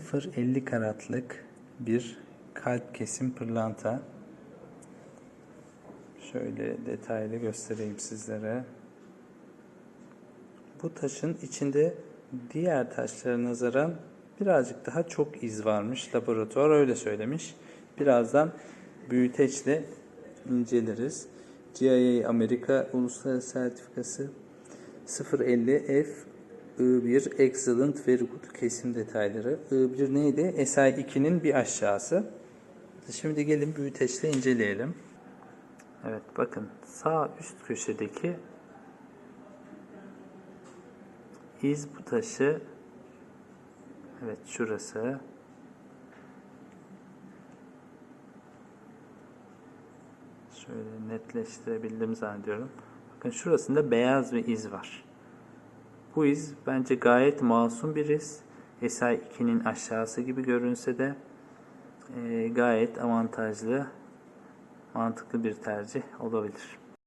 0.50 karatlık bir kalp kesim pırlanta. Şöyle detaylı göstereyim sizlere. Bu taşın içinde diğer taşlara nazaran birazcık daha çok iz varmış. Laboratuvar öyle söylemiş. Birazdan büyüteçle inceleriz. GIA Amerika Uluslararası Sertifikası 050 F I1 Excellent Very Good kesim detayları. I1 neydi? SI2'nin bir aşağısı. Şimdi gelin büyüteçle inceleyelim. Evet bakın sağ üst köşedeki iz bu taşı evet şurası şöyle netleştirebildim zannediyorum. Bakın şurasında beyaz bir iz var. Bu iz bence gayet masum bir iz. SI2'nin aşağısı gibi görünse de e, gayet avantajlı, mantıklı bir tercih olabilir.